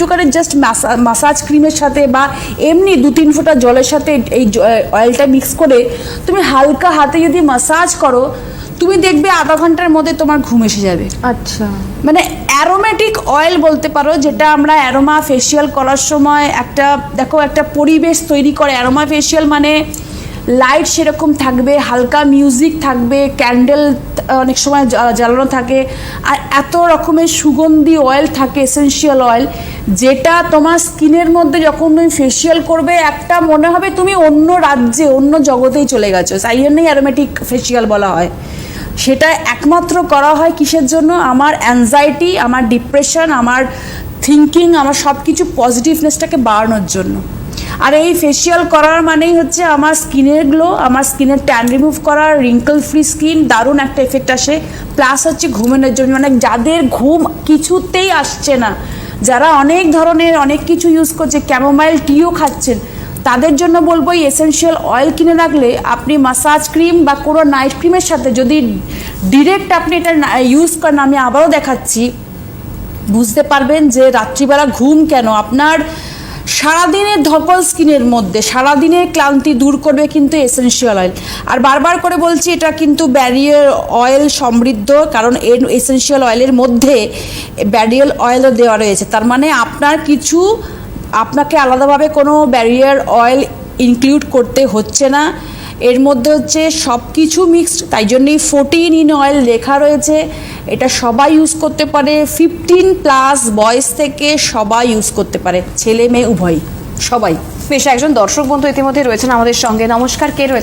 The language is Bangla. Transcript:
একটুখানি জাস্ট মাসাজ ক্রিমের সাথে বা এমনি দু তিন ফোঁটা জলের সাথে এই অয়েলটা মিক্স করে তুমি হালকা হাতে যদি মাসাজ করো তুমি দেখবে আধা ঘণ্টার মধ্যে তোমার ঘুম এসে যাবে। আচ্ছা। মানে অ্যারোমেটিক অয়েল বলতে পারো যেটা আমরা অ্যারোমা ফেসিয়াল করার সময় একটা দেখো একটা পরিবেশ তৈরি করে। অ্যারোমা ফেসিয়াল মানে লাইট সেরকম থাকবে হালকা মিউজিক থাকবে ক্যান্ডেল অনেক সময় জ্বা- জ্বালানো থাকে। আর এত রকমের সুগন্ধি অয়েল থাকে এসেন্সিয়াল অয়েল যেটা তোমার স্কিনের মধ্যে যখন তুমি ফেসিয়াল করবে, একটা মনে হবে তুমি অন্য রাজ্যে, অন্য জগতেই চলে গেছো। তাই জন্যই অ্যারোমেটিক ফেসিয়াল বলা হয়। সেটা একমাত্র করা হয় কিসের জন্য? আমার অ্যাংজাইটি আমার ডিপ্রেশন আমার থিঙ্কিং আমার সব কিছু পজিটিভনেসটাকে বাড়ানোর জন্য। আর এই ফেসিয়াল করার মানেই হচ্ছে আমার স্কিনের গ্লো আমার স্কিনের ট্যান রিমুভ করা রিঙ্কল ফ্রি স্কিন দারুণ একটা এফেক্ট আসে। প্লাস হচ্ছে ঘুমের জন্য মানে যাদের ঘুম কিছুতেই আসছে না, যারা অনেক ধরনের অনেক কিছু ইউজ করছে ক্যামোমাইল টিও খাচ্ছেন, তাদের জন্য বলব এই এসেনশিয়াল অয়েল কিনে রাখলে আপনি মাসাজ ক্রিম বা কোনো নাইট ক্রিমের সাথে যদি ডিরেক্ট আপনি এটা ইউজ করেন, আমি আবারও দেখাচ্ছি। বুঝতে পারবেন যে রাত্রিবেলা ঘুম কেন? আপনার সারাদিনের ধকল স্কিনের মধ্যে, সারাদিনের ক্লান্তি দূর করবে কিন্তু এসেনশিয়াল অয়েল আর বারবার করে বলছি, এটা কিন্তু ব্যারিয়ার অয়েল সমৃদ্ধ, কারণ এর এসেনশিয়াল অয়েলের মধ্যে ব্যারিয়াল অয়েলও দেওয়া রয়েছে। তার মানে আপনার কিছু, আপনাকে আলাদাভাবে কোনো ব্যারিয়ার অয়েল ইনক্লুড করতে হচ্ছে না। এর মধ্যে হচ্ছে সব কিছু মিক্সড তাই জন্যই ফোরটিন ইন অয়েল লেখা রয়েছে। এটা সবাই ইউজ করতে পারে ফিফটিন প্লাস বয়স থেকে সবাই ইউজ করতে পারে। ছেলে মেয়ে উভয়ই, সবাই। বেশ, একজন দর্শক বন্ধু ইতিমধ্যে রয়েছেন আমাদের সঙ্গে। নমস্কার, কে রয়েছে